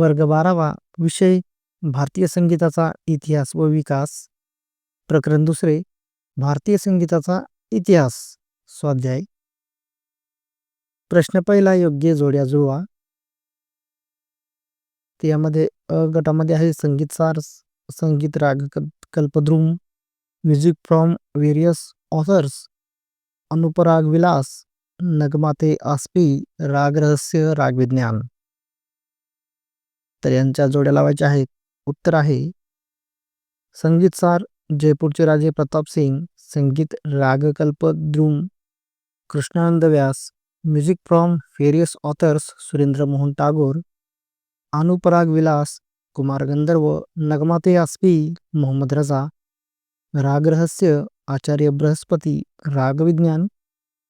वर्ग बारावा विषय भारतीय संगीताचा इतिहास व विकास. प्रकरण दुसरे भारतीय संगीताचा इतिहास स्वाध्याय. प्रश्न पहिला योग्य जोड्या जुळवा. त्यामध्ये अ गटामध्ये आहे Sangeetsar Sangeet Raag Kalpadrum music from various authors Anuprag Vilas Nagmate Aaspi Raag Rahasya Raag विज्ञान. तर यांच्या जोड्या लावायच्या आहेत. उत्तर आहे संगीतसार जयपूरचे राजे Pratap Singh Sangeet Raagkalpadrum Krishnanand Vyas music from various authors Surendra Mohan Tagore Anuprag Vilas Kumar Gandharva Nagmate Aaspi Mohammad Raza Raag Rahasya आचार्य बृहस्पती रागविज्ञान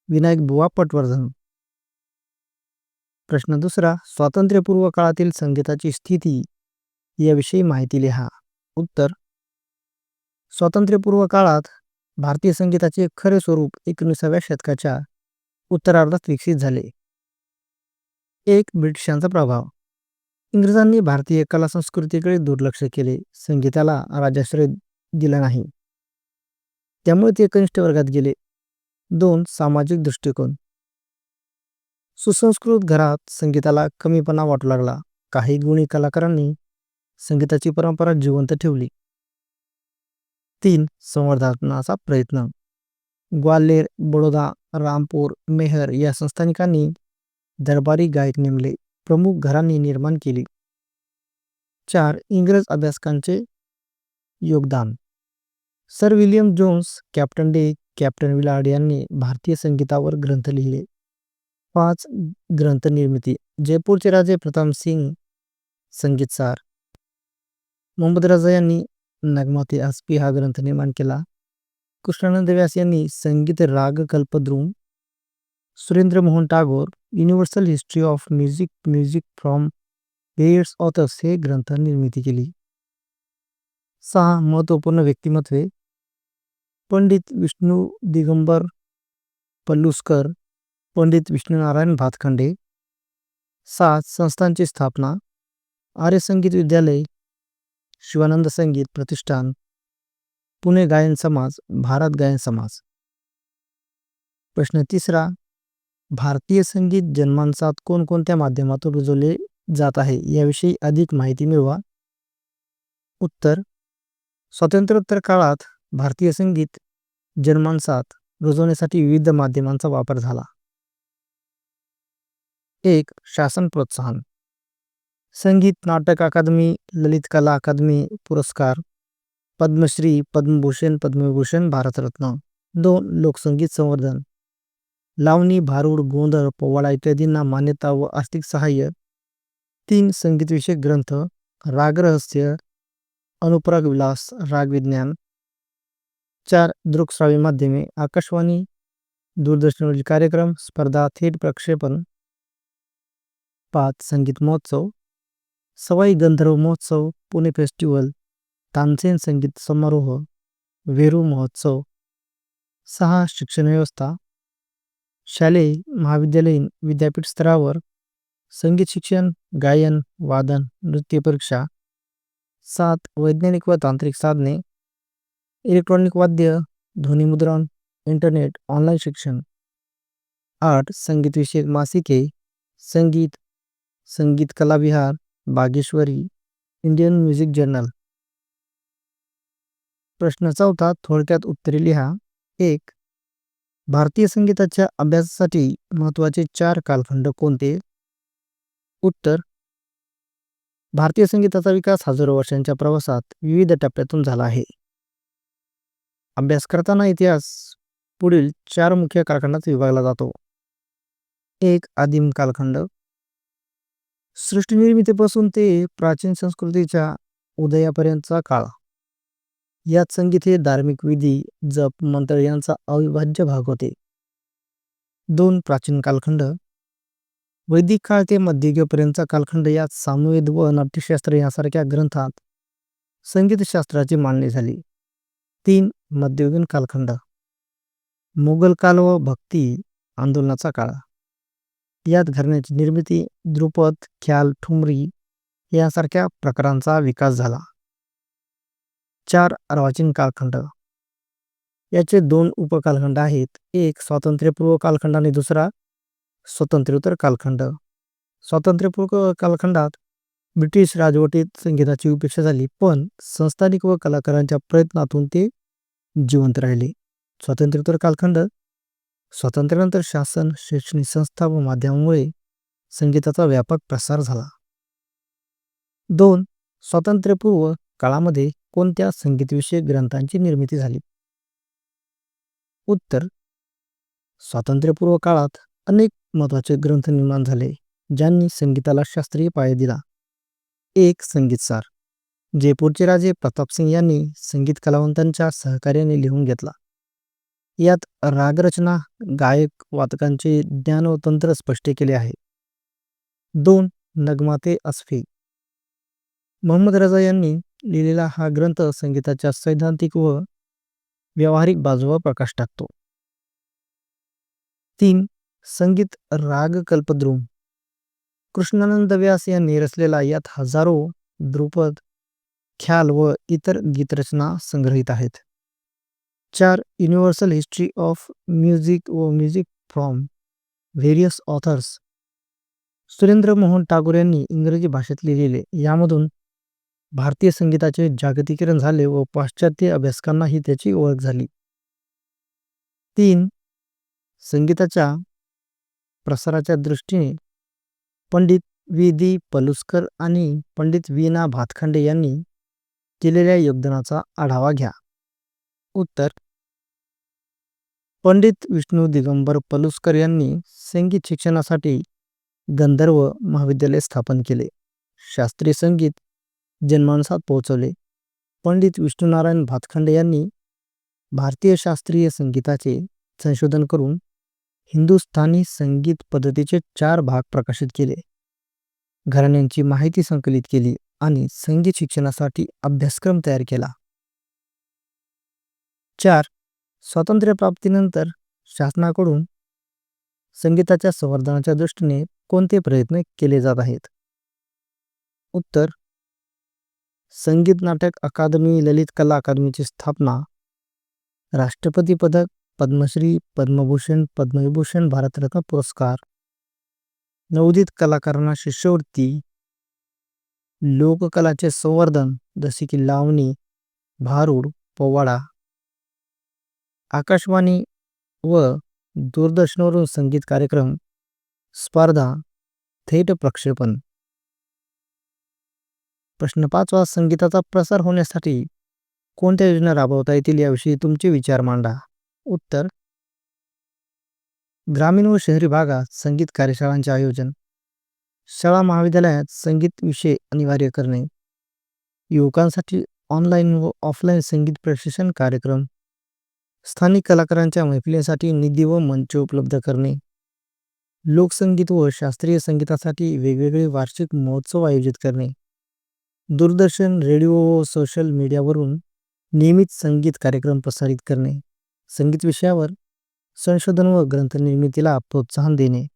विनायक बुवा पटवर्धन. प्रश्न दुसरा स्वातंत्र्यपूर्व काळातील संगीताची स्थिती याविषयी माहिती लिहा. उत्तर स्वातंत्र्यपूर्व काळात भारतीय संगीताचे खरे स्वरूप एकोणीसाव्या शतकाच्या उत्तरार्धात विकसित झाले. एक ब्रिटिशांचा प्रभाव. इंग्रजांनी भारतीय कला संस्कृतीकडे दुर्लक्ष केले. संगीताला राजाश्रय दिला नाही. त्यामुळे ते कनिष्ठ वर्गात गेले. दोन सामाजिक दृष्टिकोन. सुसंस्कृत घरात संगीताला कमीपणा वाटू लागला. काही गुणी कलाकारांनी संगीताची परंपरा जिवंत ठेवली. तीन संवर्धनाचा प्रयत्न. ग्वाल्हेर बडोदा रामपूर मेहर या संस्थानिकांनी दरबारी गायक नेमले. प्रमुख घरांनी निर्माण केली. चार इंग्रज अभ्यासकांचे योगदान. Sir William Jones captain Day captain Willard यांनी भारतीय संगीतावर ग्रंथ लिहिले. पाच ग्रंथ निर्मिती. जयपूरचे राजे प्रताप सिंग संगीतसार. मोहम्मद रजा यांनी नगमाती आस्पी हा ग्रंथ निर्माण केला. कृष्णानंद व्यास यांनी Sangeet Raag Kalpadrum. Surendra Mohan Tagore universal history of music music from various authors हे ग्रंथ निर्मिती केली. सहा महत्त्वपूर्ण व्यक्तिमत्वे पंडित विष्णू दिगंबर पल्लुस्कर पंडित विष्णुनारायण भातखंडे सात संस्थांची स्थापना आर्य संगीत विद्यालय शिवानंद संगीत प्रतिष्ठान पुणे गायन समाज भारत गायन समाज. प्रश्न तिसरा भारतीय संगीत जन्मांसात कोणकोणत्या माध्यमातून रुजवले जात आहे? याविषयी अधिक माहिती मिळवा. उत्तर स्वातंत्र्योत्तर काळात भारतीय संगीत जन्मांसात रुजवण्यासाठी विविध माध्यमांचा वापर झाला. एक शासन प्रोत्साहन। संगीत नाटक अकादमी ललित कला अकादमी पुरस्कार पद्मश्री पद्मभूषण पद्मविभूषण भारतरत्न दोन लोकसंगीत संवर्धन। लावणी भारूड गोंधळ पोवाडा इत्यादींना मान्यता व आर्थिक सहाय्य. तीन संगीतविषयक ग्रंथ रागरहस्य अनुपराग विलास राग विज्ञान. चार दृकश्राव्य माध्यमे आकाशवाणी दूरदर्शनवरील कार्यक्रम स्पर्धा थेट प्रक्षेपण. पाच संगीत महोत्सव सवाई गंधर्व महोत्सव पुणे फेस्टिवल तानसेन संगीत समारोह वेरू महोत्सव सहा शिक्षण व्यवस्था शालेय महाविद्यालयीन विद्यापीठ स्तरावर संगीत शिक्षण गायन वादन नृत्य परीक्षा सात वैज्ञानिक व तांत्रिक साधने इलेक्ट्रॉनिक वाद्य ध्वनिमुद्रण इंटरनेट ऑनलाईन शिक्षण आठ संगीतविषयक मासिके Sangeet Sangeet Kala Vihar Bageshwari Indian music journal. प्रश्न चौथा थोडक्यात उत्तरे लिहा. एक भारतीय संगीताच्या अभ्यासासाठी महत्त्वाचे चार कालखंड कोणते? उत्तर भारतीय संगीताचा विकास हजारो वर्षांच्या प्रवासात विविध टप्प्यातून झाला आहे. अभ्यास करताना इतिहास पुढील चार मुख्य कालखंडात विभागला जातो. एक आदिम कालखंड. सृष्टीनिर्मितीपासून ते प्राचीन संस्कृतीच्या उदयापर्यंतचा काळ. यात संगीत हे धार्मिक विधी जप मंत्र यांचा अविभाज्य भाग होते. दोन प्राचीन कालखंड. वैदिक काळ ते मध्ययुगीनपर्यंतचा कालखंड यात सामवेद व नाट्यशास्त्र यासारख्या ग्रंथात संगीतशास्त्राची मांडणी झाली. तीन मध्ययुगीन कालखंड. मुघल काल व भक्ती आंदोलनाचा काळ. यात घराण्याची निर्मिती द्रुपद ख्याल ठुमरी यासारख्या प्रकारांचा विकास झाला. चार अर्वाचीन कालखंड. याचे दोन उपकालखंड आहेत. एक स्वातंत्र्यपूर्व कालखंड आणि दुसरा स्वातंत्र्योत्तर कालखंड. स्वातंत्र्यपूर्व कालखंडात ब्रिटिश राजवटीत संगीताची उपेक्षा झाली पण संस्थानिक व कलाकारांच्या प्रयत्नातून ते जिवंत राहिले. स्वातंत्र्योत्तर कालखंड स्वातंत्र्यानंतर शासन शैक्षणिक संस्था व माध्यमामुळे संगीताचा व्यापक प्रसार झाला. दोन स्वातंत्र्यपूर्व काळामध्ये कोणत्या संगीतविषयक ग्रंथांची निर्मिती झाली? उत्तर स्वातंत्र्यपूर्व काळात अनेक महत्त्वाचे ग्रंथ निर्माण झाले ज्यांनी संगीताला शास्त्रीय पाया दिला. एक संगीतसार जयपूरचे राजे प्रतापसिंग यांनी संगीत कलावंतांच्या सहकार्याने लिहून घेतला. यात रागरचना गायक वादकांचे ज्ञान व तंत्र स्पष्ट केले आहे. दोन नगमाते असफे. मोहम्मद रजा यांनी लिहिलेला हा ग्रंथ संगीताच्या सैद्धांतिक व व्यावहारिक बाजूवर प्रकाश टाकतो. तीन संगीत राग कल्पद्रुम. कृष्णानंद व्यास यांनी रचलेला यात हजारो द्रुपद ख्याल व इतर गीतरचना संग्रहित आहेत. चार युनिव्हर्सल हिस्ट्री ऑफ म्युझिक व music from various authors Surendra Mohan Tagore यांनी इंग्रजी भाषेत लिहिले. यामधून भारतीय संगीताचे जागतिकीकरण झाले व पाश्चात्य अभ्यासकांनाही त्याची ओळख झाली. तीन संगीताच्या प्रसाराच्या दृष्टीने पंडित वि दी पलुस्कर आणि पंडित वीना भातखंडे यांनी केलेल्या योगदानाचा आढावा घ्या. उत्तर. पंडित विष्णू दिगंबर पलुस्कर यांनी संगीत शिक्षणासाठी गंधर्व महाविद्यालय स्थापन केले. शास्त्रीय संगीत जनमानसात पोहोचवले. पंडित विष्णुनारायण भातखंडे यांनी भारतीय शास्त्रीय संगीताचे संशोधन करून हिंदुस्थानी संगीत पद्धतीचे चार भाग प्रकाशित केले. घराण्यांची माहिती संकलित केली आणि संगीत शिक्षणासाठी अभ्यासक्रम तयार केला. चार. स्वातंत्र्यप्राप्तीनंतर शासनाकडून संगीताच्या संवर्धनाच्या दृष्टीने कोणते प्रयत्न केले जात आहेत? उत्तर. संगीत नाटक अकादमी ललित कला अकादमीची स्थापना. राष्ट्रपती पदक पद्मश्री पद्मभूषण पद्मविभूषण भारतरत्न पुरस्कार. नवोदित कलाकारांना शिष्यवृत्ती. लोककलाचे संवर्धन जसे की लावणी भारूड पोवाडा आकाशवाणी व दूरदर्शनवरून संगीत कार्यक्रम स्पर्धा थेट प्रक्षेपण. प्रश्न पाचवा संगीताचा प्रसार होण्यासाठी कोणत्या योजना राबवता येतील याविषयी तुमचे विचार मांडा. उत्तर ग्रामीण व शहरी भागात संगीत कार्यशाळांचे आयोजन. शाळा महाविद्यालयात संगीत विषय अनिवार्य करणे. युवकांसाठी ऑनलाईन व ऑफलाईन संगीत प्रशिक्षण कार्यक्रम. स्थानिक कलाकारांच्या मैफिलींसाठी निधी व मंच उपलब्ध करणे. लोकसंगीत व शास्त्रीय संगीतासाठी वेगवेगळे वार्षिक महोत्सव आयोजित करणे. दूरदर्शन रेडिओ व सोशल मीडियावरून नियमित संगीत कार्यक्रम प्रसारित करणे. संगीत विषयावर संशोधन व ग्रंथनिर्मितीला प्रोत्साहन देणे.